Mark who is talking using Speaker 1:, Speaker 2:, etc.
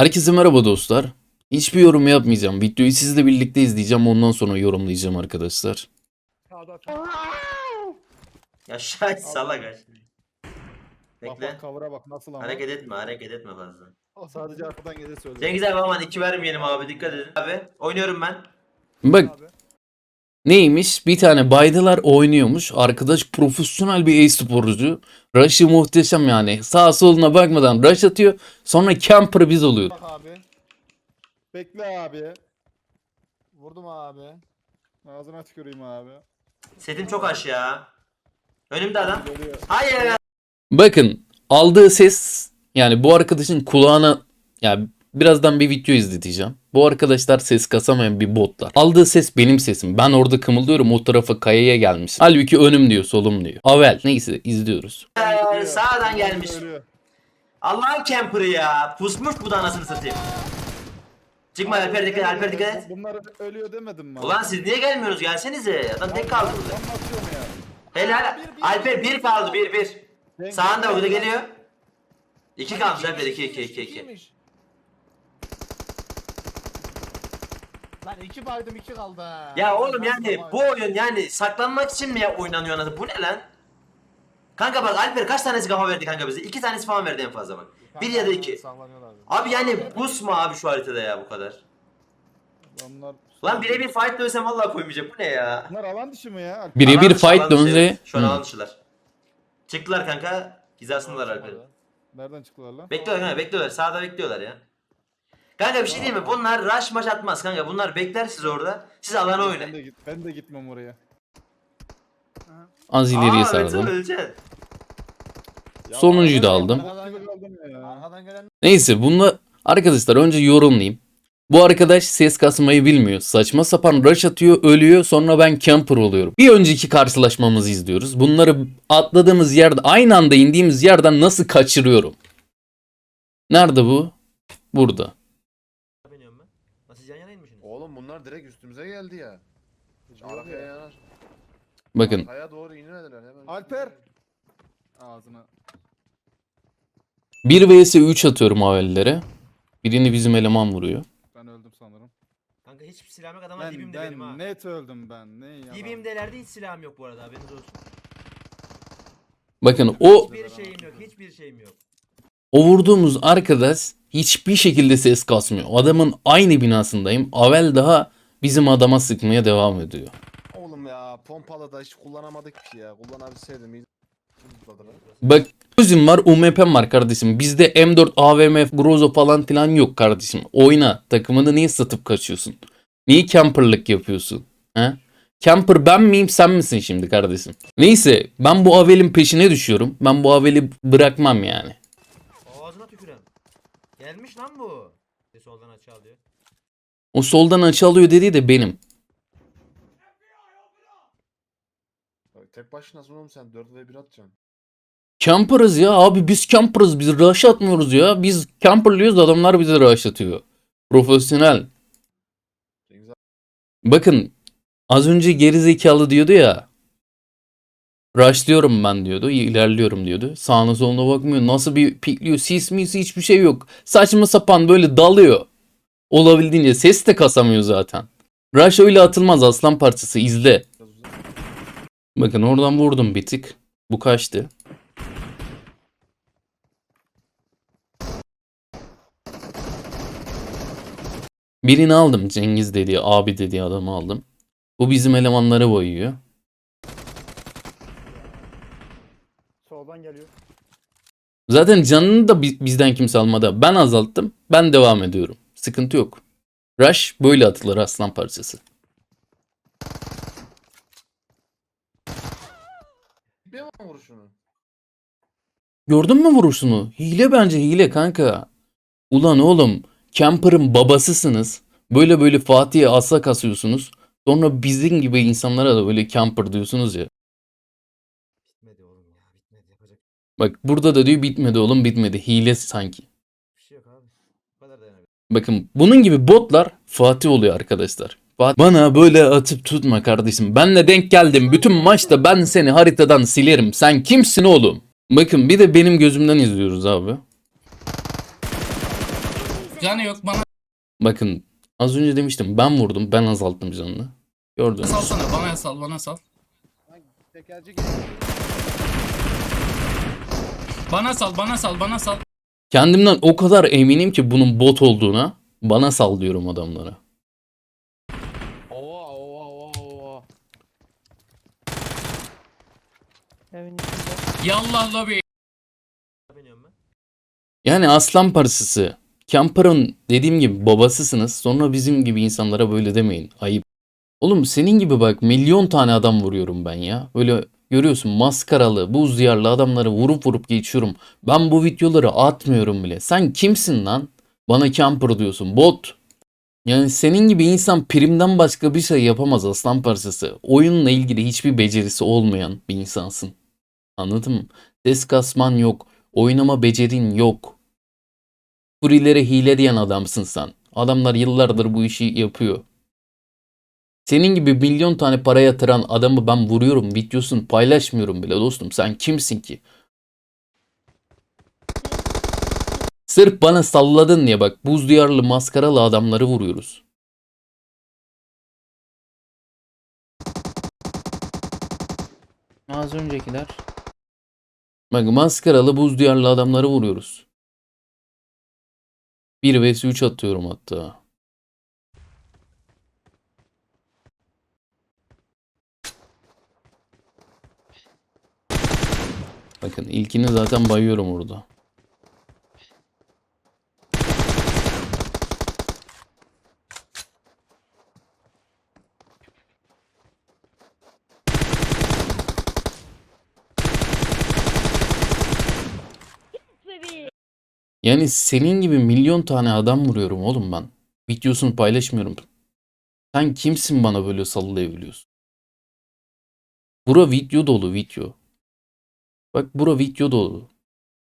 Speaker 1: Herkese merhaba dostlar. Hiçbir yorum yapmayacağım. Videoyu sizle birlikte izleyeceğim. Ondan sonra yorumlayacağım arkadaşlar.
Speaker 2: Ya şahit salak aç.
Speaker 3: Bak
Speaker 2: Bekle.
Speaker 3: bak cover'a bak nasıl ama.
Speaker 2: Hareket etme, hareket etme fazla.
Speaker 3: O sadece arkadan gelir söylüyor.
Speaker 2: Cengiz abi aman iki vermeyelim abi dikkat edin. Abi oynuyorum ben.
Speaker 1: Bak
Speaker 3: Abi.
Speaker 1: Neymiş? Bir tane baydılar oynuyormuş. Arkadaş profesyonel bir e-sporcu. Rush'ı muhteşem yani. Sağ soluna bakmadan rush atıyor. Sonra camper biz oluyor.
Speaker 3: Bak abi. Bekle abi. Vurdum abi. Ağzına tüküreyim abi.
Speaker 2: Setim çok aşağı. Önümde adam. Hayır.
Speaker 1: Bakın aldığı ses yani bu arkadaşın kulağına yani birazdan bir video izleteceğim. Bu arkadaşlar ses kasamayan bir botlar. Aldığı ses benim sesim. Ben orada kımıldıyorum o tarafa kayaya gelmiş. Halbuki önüm diyor solum diyor. Avel neyse izliyoruz.
Speaker 2: Ee, sağdan gelmiş. Allah'ın camper'ı ya. Pusmuş bu da anasını satayım. Çıkma Alper dikkat Alper dikkat et.
Speaker 3: Bunlar ölüyor demedim mi?
Speaker 2: Ulan siz niye gelmiyorsunuz? Gelsenize. Adam tek kaldı burada. Helal. Alper bir kaldı bir bir. Sağında burada geliyor. İki kalmış Alper iki iki iki iki.
Speaker 4: Lan iki baydım iki kaldı. ha.
Speaker 2: Ya oğlum yani bu oyun yani saklanmak için mi ya oynanıyor anasını? Bu ne lan? Kanka bak Alper kaç tanesi kafa verdi kanka bize? İki tanesi falan verdi en fazla bak. Bir ya da iki. Abi yani pusma abi şu haritada ya bu kadar.
Speaker 3: Onlar...
Speaker 2: Lan birebir fight dönsem vallahi koymayacak. Bu ne ya?
Speaker 3: Bunlar alan dışı mı ya?
Speaker 1: Birebir
Speaker 2: Alan dışı,
Speaker 1: fight
Speaker 2: alan dışı,
Speaker 1: dönse.
Speaker 2: Şu an
Speaker 1: Hı.
Speaker 2: alan dışılar. Çıktılar kanka. Hizasındalar Alper.
Speaker 3: Nereden çıktılar lan?
Speaker 2: Bekliyorlar kanka bekliyorlar. Sağda bekliyorlar ya. Kanka bir şey diyeyim mi? Bunlar rush maç atmaz kanka. Bunlar bekler siz orada. Siz alana
Speaker 3: Ben
Speaker 2: oynayın.
Speaker 3: de, git, ben de gitmem oraya.
Speaker 1: Az ileriye
Speaker 2: Aa,
Speaker 1: sardım. Sonuncuyu da aldım.
Speaker 3: arkadan aldım ya.
Speaker 4: Arkadan gelen
Speaker 1: Neyse bunu arkadaşlar önce yorumlayayım. Bu arkadaş ses kasmayı bilmiyor. Saçma sapan rush atıyor, ölüyor. Sonra ben camper oluyorum. Bir önceki karşılaşmamızı izliyoruz. Bunları atladığımız yerde, aynı anda indiğimiz yerden nasıl kaçırıyorum? Nerede bu? Burada.
Speaker 2: Biniyorum ben. Nasıl yan yana
Speaker 5: bunlar direkt üstümüze geldi ya. Arkaya yanar.
Speaker 1: Bakın.
Speaker 5: Arkaya doğru inmediler hemen.
Speaker 3: Alper! Ağzına.
Speaker 1: 1 vs 3 atıyorum avellere. Birini bizim eleman vuruyor.
Speaker 3: Ben öldüm sanırım.
Speaker 2: Kanka hiçbir silahım yok adamlar
Speaker 3: Ben,
Speaker 2: dibimde benim ha.
Speaker 3: ben net öldüm ben. Ne yalan.
Speaker 2: Dibimdelerde hiç silahım yok bu arada haberiniz olsun.
Speaker 1: Bakın o
Speaker 2: Hiçbir şeyim yok, hiçbir şeyim yok.
Speaker 1: O vurduğumuz arkadaş hiçbir şekilde ses kasmıyor. Adamın aynı binasındayım. Avel daha bizim adama sıkmaya devam ediyor.
Speaker 5: Oğlum ya pompalı da hiç kullanamadık ki ya. Kullanabilseydim iyi.
Speaker 1: Bak gözüm var UMP'm var kardeşim. Bizde M4 AVM Grozo falan filan yok kardeşim. Oyna takımını niye satıp kaçıyorsun? Niye camperlık yapıyorsun? He? Camper ben miyim sen misin şimdi kardeşim? Neyse ben bu Avel'in peşine düşüyorum. Ben bu Avel'i bırakmam yani.
Speaker 2: Gelmiş lan bu. Soldan açı alıyor.
Speaker 1: O soldan açı alıyor dediği de benim.
Speaker 5: Bak, Tek başınasın oğlum sen 4 ve 1 atacaksın.
Speaker 1: Camper'ız ya abi biz camper'ız biz rush atmıyoruz ya. Biz camper'lıyoruz adamlar bizi rush atıyor. Profesyonel.
Speaker 5: Abi
Speaker 1: Bakın az önce geri zekalı diyordu ya. Rushlıyorum ben diyordu. ilerliyorum diyordu. Sağına soluna bakmıyor. Nasıl bir pikliyor. Sis mis hiçbir şey yok. Saçma sapan böyle dalıyor. Olabildiğince ses de kasamıyor zaten. Rush öyle atılmaz aslan parçası izle. Bakın oradan vurdum bir tık. Bu kaçtı. Birini aldım. Cengiz dediği, abi dediği adamı aldım. Bu bizim elemanları boyuyor.
Speaker 3: Soldan geliyor.
Speaker 1: Zaten canını da bi- bizden kimse almadı. Ben azalttım. Ben devam ediyorum. Sıkıntı yok. Rush böyle atılır aslan parçası.
Speaker 5: Bir mi vuruşunu?
Speaker 1: Gördün mü vuruşunu? Hile bence hile kanka. Ulan oğlum Camper'ın babasısınız. Böyle böyle Fatih'e asa kasıyorsunuz. Sonra bizim gibi insanlara da böyle Camper diyorsunuz ya.
Speaker 2: Bitmedi oğlum ya bitmedi yapacak
Speaker 1: Bak burada da diyor bitmedi oğlum bitmedi. Hile sanki.
Speaker 2: bir şey.
Speaker 1: Bakın bunun gibi botlar Fatih oluyor arkadaşlar. Bana böyle atıp tutma kardeşim. Benle denk geldim. Bütün maçta ben seni haritadan silerim. Sen kimsin oğlum? Bakın bir de benim gözümden izliyoruz abi.
Speaker 6: Canı yok bana
Speaker 1: Bakın az önce demiştim ben vurdum ben azalttım canını. Gördünüz.
Speaker 6: salsana bana sal bana sal.
Speaker 5: Tekerci geliyor.
Speaker 6: Bana sal bana sal bana sal.
Speaker 1: Kendimden o kadar eminim ki bunun bot olduğuna bana sal diyorum adamlara.
Speaker 5: Ova ova.
Speaker 7: Evin içinde.
Speaker 6: Yallah lobi.
Speaker 1: Yani aslan parçası. Camper'ın dediğim gibi babasısınız. Sonra bizim gibi insanlara böyle demeyin. Ayıp. Oğlum senin gibi bak milyon tane adam vuruyorum ben ya. Böyle görüyorsun maskaralı, buz diyarlı adamları vurup vurup geçiyorum. Ben bu videoları atmıyorum bile. Sen kimsin lan? Bana camper diyorsun. Bot. Yani senin gibi insan primden başka bir şey yapamaz aslan parçası. Oyunla ilgili hiçbir becerisi olmayan bir insansın. Anladın mı? Ses kasman yok. Oynama becerin yok. Furilere hile diyen adamsın sen. Adamlar yıllardır bu işi yapıyor. Senin gibi milyon tane para yatıran adamı ben vuruyorum videosunu paylaşmıyorum bile dostum. Sen kimsin ki? Sırf bana salladın diye bak buz duyarlı maskaralı adamları vuruyoruz. Az öncekiler. Bak maskaralı buz duyarlı adamları vuruyoruz. 1 vs 3 atıyorum hatta. Bakın ilkini zaten bayıyorum orada. Yani senin gibi milyon tane adam vuruyorum oğlum ben. Videosunu paylaşmıyorum. Sen kimsin bana böyle sallayabiliyorsun? Bura video dolu video. Bak bura video dolu.